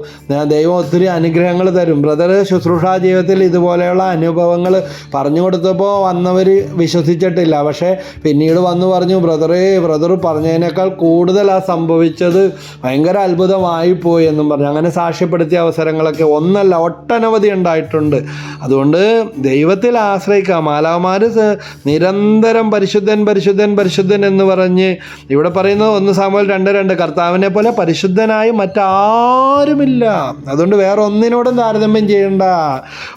ദൈവം ഒത്തിരി അനുഗ്രഹങ്ങൾ തരും. ബ്രദർ ശുശ്രൂഷ ജീവിതത്തിൽ ഇതുപോലെയുള്ള അനുഭവങ്ങൾ പറഞ്ഞു കൊടുത്തപ്പോൾ വന്നവർ വിശ്വസിച്ചിട്ടില്ല. പക്ഷേ പിന്നീട് വന്ന് പറഞ്ഞു ബ്രദറേ ബ്രദർ പറഞ്ഞതിനേക്കാൾ ആ സംഭവിച്ചത്. ഭയങ്കര അത്ഭുതമായി പോയി എന്നും പറഞ്ഞു. അങ്ങനെ സാക്ഷ്യപ്പെടുത്തിയ അവസരങ്ങളൊക്കെ ഒന്നല്ല ഒട്ടനവധി ഉണ്ടായിട്ടുണ്ട്. അതുകൊണ്ട് ദൈവത്തിൽ ആശ്രയിക്കാം. മാലാമാർ നിരന്തരം പരിശുദ്ധൻ പരിശുദ്ധൻ പരിശുദ്ധൻ എന്ന് പറഞ്ഞ് ഇവിടെ പറയുന്നത് ഒന്ന് സാമുവൽ രണ്ട് രണ്ട് കർത്താവിനെ പോലെ പരിശുദ്ധനായി മറ്റാരുമില്ല. അതുകൊണ്ട് വേറെ ഒന്നിനോടും താരതമ്യം ചെയ്യണ്ട.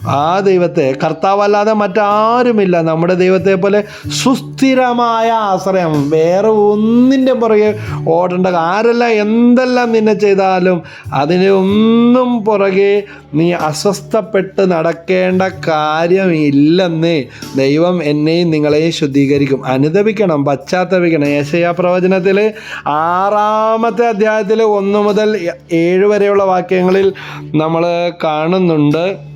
ആ ദൈവത്തെ കർത്താവല്ലാതെ മറ്റാരുമില്ല. നമ്മുടെ ദൈവത്തെ പോലെ സുസ്ഥിരമായ ആശ്രയം. വേറെ ഒന്നിന്റെ പുറകെ ഓടേണ്ട ആരെല്ലാം എന്തെല്ലാം നിന്നെ ചെയ്താലും അതിനെ ഒന്നും പുറകെ നീ അസ്വസ്ഥപ്പെട്ട് നടക്കേണ്ട കാര്യമില്ലെന്ന് ദൈവം എന്നെയും നിങ്ങളെയും ശുദ്ധീകരിക്കും. അനുദപിക്കണം പശ്ചാത്തപിക്കണം. യേശയ പ്രവചനത്തിൽ ആറാമത്തെ അധ്യായത്തിൽ ഒന്ന് മുതൽ ഏഴ് വരെയുള്ള വാക്യങ്ങളിൽ നമ്മൾ കാണുന്നുണ്ട്.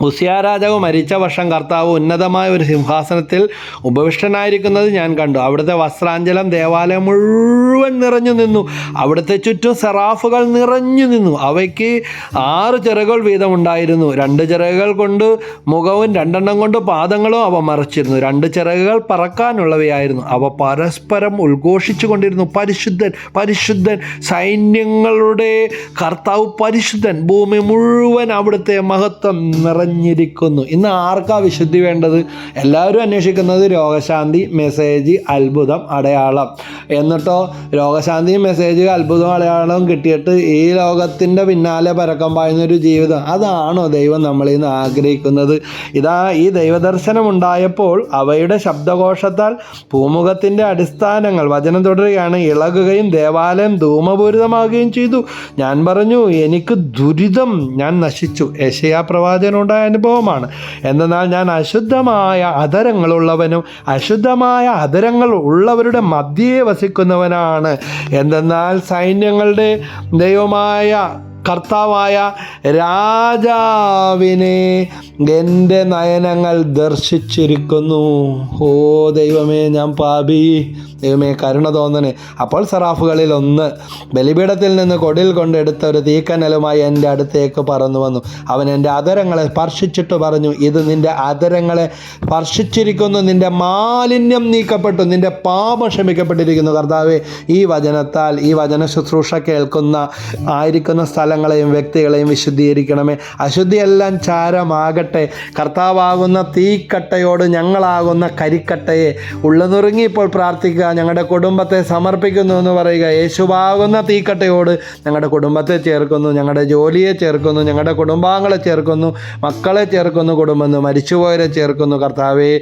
ഉസിയ രാജാവ് മരിച്ച വർഷം കർത്താവ് ഉന്നതമായ ഒരു സിംഹാസനത്തിൽ ഉപവിഷ്ടനായിരിക്കുന്നത് ഞാൻ കണ്ടു. അവിടുത്തെ വസ്ത്രാഞ്ചലം ദേവാലയം മുഴുവൻ നിറഞ്ഞു നിന്നു. അവിടുത്തെ ചുറ്റും സെറാഫുകൾ നിറഞ്ഞു നിന്നു. അവയ്ക്ക് ആറ് ചിറകുകൾ വീതമുണ്ടായിരുന്നു. രണ്ട് ചിറകുകൾ കൊണ്ട് മുഖവും രണ്ടെണ്ണം കൊണ്ട് പാദങ്ങളും അവ മറച്ചിരുന്നു. രണ്ട് ചിറകുകൾ പറക്കാനുള്ളവയായിരുന്നു. അവ പരസ്പരം ഉദ്ഘോഷിച്ചു കൊണ്ടിരുന്നു പരിശുദ്ധൻ പരിശുദ്ധൻ സൈന്യങ്ങളുടെ കർത്താവ് പരിശുദ്ധൻ. ഭൂമി മുഴുവൻ അവിടുത്തെ മഹത്വം നിറഞ്ഞിരിക്കുന്നു ഇന്ന് ആർക്കാ വിശുദ്ധി വേണ്ടത്? എല്ലാവരും അന്വേഷിക്കുന്നത് രോഗശാന്തി മെസ്സേജ് അത്ഭുതം അടയാളം. എന്നിട്ടോ രോഗശാന്തി മെസ്സേജ് അത്ഭുതം അടയാളവും കിട്ടിയിട്ട് ഈ ലോകത്തിന്റെ പിന്നാലെ പരക്കം പായുന്നൊരു ജീവിതം. അതാണോ ദൈവം നമ്മളിൽ നിന്ന് ആഗ്രഹിക്കുന്നത്? ഇതാ ഈ ദൈവദർശനം ഉണ്ടായപ്പോൾ അവയുടെ ശബ്ദഘോഷത്താൽ ഭൂമുഖത്തിന്റെ അടിസ്ഥാനങ്ങൾ വചനം തുടരുകയാണ്. ഇളകുകയും ദേവാലയം ധൂമപൂരിതമാകുകയും ചെയ്തു. ഞാൻ പറഞ്ഞു എനിക്ക് ദുരിതം. ഞാൻ നശിച്ചു. യശയാ പ്രവാചകനുണ്ടായ അനുഭവമാണ്. എന്നാൽ ഞാൻ അശുദ്ധമായ അധരങ്ങളുള്ളവനും അശുദ്ധമായ അധരങ്ങൾ ഉള്ളവരുടെ മധ്യേ വസിക്കുന്നവനാണ്. എന്തെന്നാൽ സൈന്യങ്ങളുടെ ദൈവമായ കർത്താവായ രാജാവിനെ എന്റെ നയനങ്ങൾ ദർശിച്ചിരിക്കുന്നു. ഓ ദൈവമേ ഞാൻ പാപി. ദൈവമേ കരുണ തോന്നണേ. അപ്പോൾ സറാഫുകളിൽ ഒന്ന് ബലിപീഠത്തിൽ നിന്ന് കൊടിൽ കൊണ്ടെടുത്ത ഒരു തീക്കനലുമായി എന്റെ അടുത്തേക്ക് പറന്നു വന്നു. അവൻ എന്റെ അതരങ്ങളെ സ്പർശിച്ചിട്ട് പറഞ്ഞു ഇത് നിന്റെ അതരങ്ങളെ സ്പർശിച്ചിരിക്കുന്നു. നിന്റെ മാലിന്യം നീക്കപ്പെട്ടു. നിന്റെ പാപം ക്ഷമിക്കപ്പെട്ടിരിക്കുന്നു. കർത്താവെ ഈ വചനത്താൽ ഈ വചന ശുശ്രൂഷ കേൾക്കുന്ന ആയിരിക്കുന്ന സ്ഥലങ്ങളെയും വ്യക്തികളെയും വിശുദ്ധീകരിക്കണമേ. അശുദ്ധിയെല്ലാം ചാരമാകട്ടെ. കർത്താവാകുന്ന തീക്കട്ടയോട് ഞങ്ങളാകുന്ന കരിക്കട്ടയെ ഉള്ളുനുറുങ്ങി ഇപ്പോൾ പ്രാർത്ഥിക്കുക. ഞങ്ങളുടെ കുടുംബത്തെ സമർപ്പിക്കുന്നു എന്ന് പറയുക. യേശുവാകുന്ന തീക്കട്ടയോട് ഞങ്ങളുടെ കുടുംബത്തെ ചേർക്കുന്നു ഞങ്ങളുടെ ജോലിയെ ചേർക്കുന്നു ഞങ്ങളുടെ കുടുംബാംഗങ്ങളെ ചേർക്കുന്നു മക്കളെ ചേർക്കുന്നു കുടുംബം മരിച്ചുപോയരെ ചേർക്കുന്നു. കർത്താവെ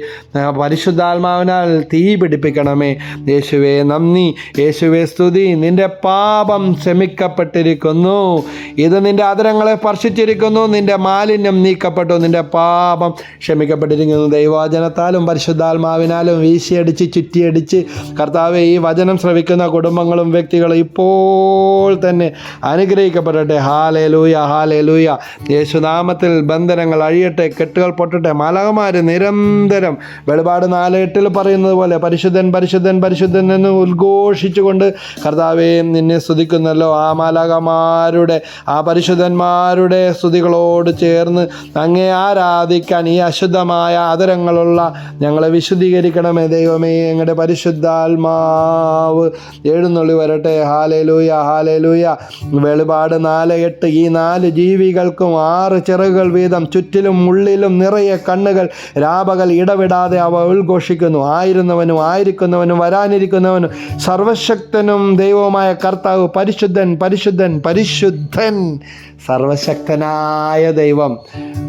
പരിശുദ്ധാത്മാവിനാൽ തീ പിടിപ്പിക്കണമേ. യേശുവേ നന്ദി. യേശുവേ സ്തുതി. നിന്റെ പാപം ക്ഷമിക്കപ്പെട്ടിരിക്കുന്നു ഇത് നിന്റെ ആദരങ്ങളെ സ്പർശിച്ചിരിക്കുന്നു. നിന്റെ മാലിന്യം നീക്കപ്പെട്ടു. നിന്റെ പാപം ക്ഷമിക്കപ്പെട്ടിരിക്കുന്നു. ദൈവവചനത്താലും പരിശുദ്ധാത്മാവിനാലും വീശിയടിച്ച് ചുറ്റിയടിച്ച് കർത്താവെ ഈ വചനം ശ്രവിക്കുന്ന കുടുംബങ്ങളും വ്യക്തികളും ഇപ്പോൾ തന്നെ അനുഗ്രഹിക്കപ്പെടട്ടെ. ഹാലേ ലൂയ ഹാലേ ലൂയ യേശുനാമത്തിൽ ബന്ധനങ്ങൾ അഴിയട്ടെ കെട്ടുകൾ പൊട്ടട്ടെ. മലകമാർ നിരന്തരം വെളിപാട് നാല് എട്ടിൽ പറയുന്നത് പോലെ പരിശുദ്ധൻ പരിശുദ്ധൻ പരിശുദ്ധൻ എന്ന് ഉദ്ഘോഷിച്ചുകൊണ്ട് കർത്താവെ നിന്നെ സ്തുതിക്കുന്നല്ലോ. ആ മലകമാരുടെ ആ പരിശുദ്ധന്മാരുടെ സ്തുതികളോട് ചേർന്ന് അങ്ങേ ആരാധിക്കാൻ ഈ അശുദ്ധമായ ആദരങ്ങളുള്ള ഞങ്ങളെ വിശുദ്ധീകരിക്കണമേ. ദൈവമേ ഞങ്ങളുടെ പരിശുദ്ധാത്മാ പരിശുദ്ധാത്മാവ് എഴുന്നള്ളി വരട്ടെ. ഹാലലൂയ ഹാലലൂയ വെളിപാട് നാല് എട്ട്. ഈ നാല് ജീവികൾക്കും ആറ് ചിറകുകൾ വീതം. ചുറ്റിലും ഉള്ളിലും നിറയെ കണ്ണുകൾ. രാപകൽ ഇടവിടാതെ അവ ഉദ്ഘോഷിക്കുന്നു ആയിരുന്നവനും ആയിരിക്കുന്നവനും വരാനിരിക്കുന്നവനും സർവശക്തനും ദൈവവുമായ കർത്താവ് പരിശുദ്ധൻ പരിശുദ്ധൻ പരിശുദ്ധൻ. സർവശക്തനായ ദൈവം.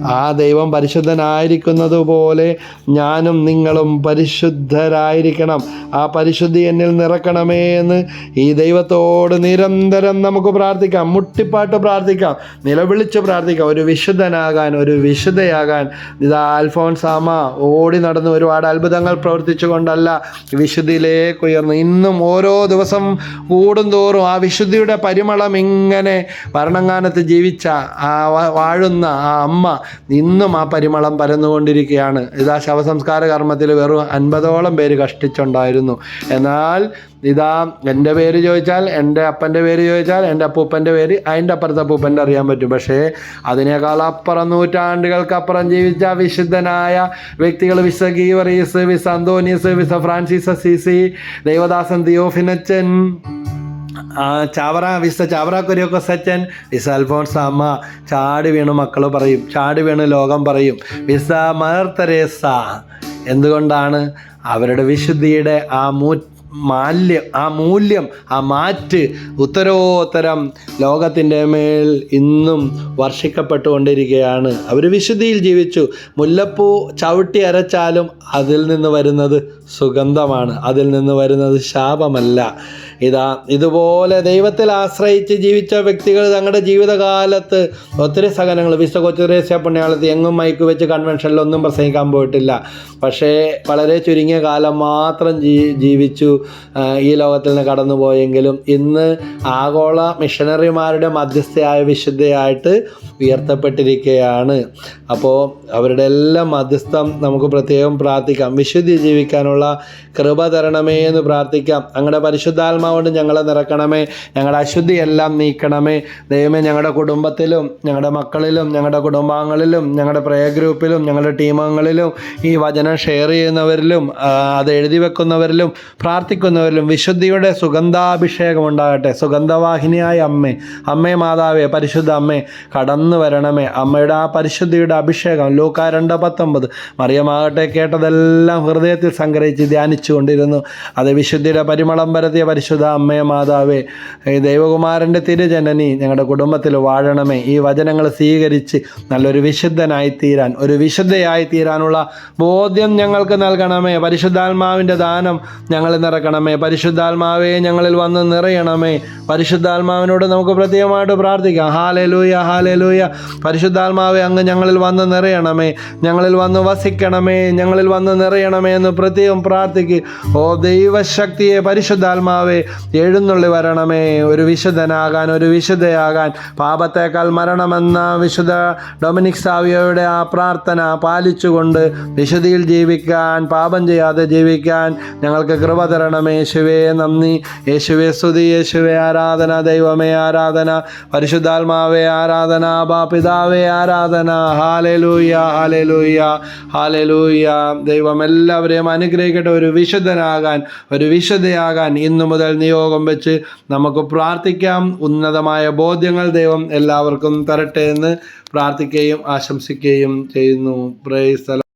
ആ ദൈവം പരിശുദ്ധനായിരിക്കുന്നത് പോലെ ഞാനും നിങ്ങളും പരിശുദ്ധരായിരിക്കണം. ആ പരിശുദ്ധി എന്നിൽ നിറക്കണമേ എന്ന് ഈ ദൈവത്തോട് നിരന്തരം നമുക്ക് പ്രാർത്ഥിക്കാം. മുട്ടിപ്പാട്ട് പ്രാർത്ഥിക്കാം. നിലവിളിച്ച് പ്രാർത്ഥിക്കാം. ഒരു വിശുദ്ധനാകാൻ ഒരു വിശുദ്ധയാകാൻ. ഇതാ അൽഫോൻസാമ ഓടി നടന്ന് ഒരുപാട് അത്ഭുതങ്ങൾ പ്രവർത്തിച്ചു കൊണ്ടല്ല വിശുദ്ധിയിലേക്ക് ഉയർന്നു. ഇന്നും ഓരോ ദിവസം കൂടുന്തോറും ആ വിശുദ്ധിയുടെ പരിമളം ഇങ്ങനെ ഭരണങ്ങാനത്ത് ജീവിച്ച ആ വാഴുന്ന ആ അമ്മ ഇന്നും ആ പരിമളം പരന്നുകൊണ്ടിരിക്കുകയാണ്. ഇതാ ശവസംസ്കാര കർമ്മത്തിൽ വെറും അൻപതോളം പേര് കഷ്ടിച്ചുണ്ടായിരുന്നു. എന്നാൽ ഇതാ എന്റെ പേര് ചോദിച്ചാൽ എന്റെ അപ്പന്റെ പേര് ചോദിച്ചാൽ എന്റെ അപ്പൂപ്പന്റെ പേര് അതിന്റെ അപ്പുറത്തെ അപ്പൂപ്പന്റെ അറിയാൻ പറ്റും. പക്ഷേ അതിനേക്കാൾ അപ്പുറം നൂറ്റാണ്ടുകൾക്കപ്പുറം ജീവിച്ച വിശുദ്ധനായ വ്യക്തികൾ വിശ ഗീവറീസ് വിശ അന്തോനീസ് വിശ ഫ്രാൻസിസ് അസീസി ദേവദാസൻ തിയോഫിനച്ചൻ. ചാവറ വിസ ചാവറ കുര്യോക്കോസ് അച്ഛൻ വിസ അൽഫോൺസ് അമ്മ ചാടി വീണു മക്കൾ പറയും ചാടി വീണു ലോകം പറയും. വിസ മദർ തെരേസ എന്തുകൊണ്ടാണ് അവരുടെ വിശുദ്ധിയുടെ ആ മൂ മാല്യം ആ മൂല്യം ആ മാറ്റ് ഉത്തരോത്തരം ലോകത്തിന്റെ മേൽ ഇന്നും വർഷിക്കപ്പെട്ടുകൊണ്ടിരിക്കുകയാണ്. അവർ വിശുദ്ധിയിൽ ജീവിച്ചു. മുല്ലപ്പൂ ചവിട്ടി അരച്ചാലും അതിൽ നിന്ന് വരുന്നത് സുഗന്ധമാണ്. അതിൽ നിന്ന് വരുന്നത് ശാപമല്ല. ഇതാ ഇതുപോലെ ദൈവത്തിൽ ആശ്രയിച്ച് ജീവിച്ച വ്യക്തികൾ തങ്ങളുടെ ജീവിതകാലത്ത് ഒത്തിരി സഹനങ്ങൾ വിശ്വ കൊച്ചുരേസ്യ പുണ്യാളത്ത് എങ്ങും മൈക്ക് വെച്ച് കൺവെൻഷനിലൊന്നും പ്രസംഗിക്കാൻ പോയിട്ടില്ല. പക്ഷേ വളരെ ചുരുങ്ങിയ കാലം മാത്രം ജീവിച്ചു ഈ ലോകത്തിൽ നിന്ന് കടന്നുപോയെങ്കിലും ഇന്ന് ആഗോള മിഷണറിമാരുടെ മധ്യസ്ഥയായ വിശുദ്ധയായിട്ട് ഉയർത്തപ്പെട്ടിരിക്കുകയാണ്. അപ്പോൾ അവരുടെ എല്ലാം മധ്യസ്ഥം നമുക്ക് പ്രത്യേകം പ്രാർത്ഥിക്കാം. വിശുദ്ധി ജീവിക്കാനുള്ള കൃപ തരണമേ എന്ന് പ്രാർത്ഥിക്കാം. ഞങ്ങളുടെ പരിശുദ്ധാത്മാവുകൊണ്ട് ഞങ്ങളെ നിറക്കണമേ. ഞങ്ങളുടെ അശുദ്ധിയെല്ലാം നീക്കണമേ. ദൈവമേ ഞങ്ങളുടെ കുടുംബത്തിലും ഞങ്ങളുടെ മക്കളിലും ഞങ്ങളുടെ കുടുംബാംഗങ്ങളിലും ഞങ്ങളുടെ പ്രേ ഗ്രൂപ്പിലും ഞങ്ങളുടെ ടീമംഗങ്ങളിലും ഈ വചനം ഷെയർ ചെയ്യുന്നവരിലും അത് എഴുതി വെക്കുന്നവരിലും പ്രാർത്ഥിക്കുന്നവരിലും വിശുദ്ധിയുടെ സുഗന്ധാഭിഷേകം ഉണ്ടാകട്ടെ. സുഗന്ധവാഹിനിയായ അമ്മേ അമ്മേ മാതാവേ പരിശുദ്ധ അമ്മേ കടന്നു വരണമേ. അമ്മയുടെ ആ പരിശുദ്ധിയുടെ അഭിഷേകം ലൂക്ക രണ്ട് പത്തൊമ്പത് മറിയമാകട്ടെ കേട്ടതെല്ലാം ഹൃദയത്തിൽ സംഗ്രഹിച്ച് ധ്യാനിച്ചു കൊണ്ടിരുന്നു. അത് വിശുദ്ധിയുടെ പരിമളം പരത്തിയ പരിശുദ്ധ അമ്മയെ മാതാവേ ദൈവകുമാരന്റെ തിരുജനനി ഞങ്ങളുടെ കുടുംബത്തിൽ വാഴണമേ. ഈ വചനങ്ങൾ സ്വീകരിച്ച് നല്ലൊരു വിശുദ്ധനായി തീരാൻ ഒരു വിശുദ്ധയായി തീരാനുള്ള ബോധ്യം ഞങ്ങൾക്ക് നൽകണമേ. പരിശുദ്ധാത്മാവിന്റെ ദാനം ഞങ്ങൾ നിറക്കണമേ. പരിശുദ്ധാത്മാവേ ഞങ്ങളിൽ വന്ന് നിറയണമേ. പരിശുദ്ധാത്മാവിനോട് നമുക്ക് പ്രത്യേകമായിട്ട് പ്രാർത്ഥിക്കാം. Hallelujah hallelujah. പരിശുദ്ധാത്മാവെ അങ്ങ് ഞങ്ങളിൽ വന്ന് നിറയണമേ. ഞങ്ങളിൽ വന്ന് വസിക്കണമേ. ഞങ്ങളിൽ വന്ന് നിറയണമേ എന്ന് പ്രത്യേകം പ്രാർത്ഥിക്കുക ഓ ദൈവശക്തിയെ പരിശുദ്ധാത്മാവെ എഴുന്നള്ളി വരണമേ. ഒരു വിശുദ്ധനാകാൻ ഒരു വിശുദ്ധയാകാൻ. പാപത്തേക്കാൾ മരണമെന്ന വിശുദ്ധ ഡൊമിനിക് സാവിയോയുടെ ആ പ്രാർത്ഥന പാലിച്ചുകൊണ്ട് വിശുദ്ധിയിൽ ജീവിക്കാൻ പാപം ചെയ്യാതെ ജീവിക്കാൻ ഞങ്ങൾക്ക് കൃപ തരണമേ യേശുവേ. നന്ദി. യേശുവേ സ്തുതി. യേശുവേ ആരാധന. ദൈവമേ ആരാധന. പരിശുദ്ധാത്മാവേ ആരാധന. ബാ പിതാവേ ആരാധന. Hallelujah hallelujah hallelujah. ദൈവം എല്ലാവരെയും അനുഗ്രഹിക്കട്ടെ ഒരു വിശുദ്ധനാകാൻ ഒരു വിശുദ്ധയാകാൻ ഇന്നു മുതൽ നിയോഗം വെച്ച് നമുക്ക് പ്രാർത്ഥിക്കാം. ഉന്നതമായ ബോധ്യങ്ങൾ ദൈവം എല്ലാവർക്കും തരട്ടെ എന്ന് പ്രാർത്ഥിക്കുകയും ആശംസിക്കുകയും ചെയ്യുന്നു. പ്രൈസ്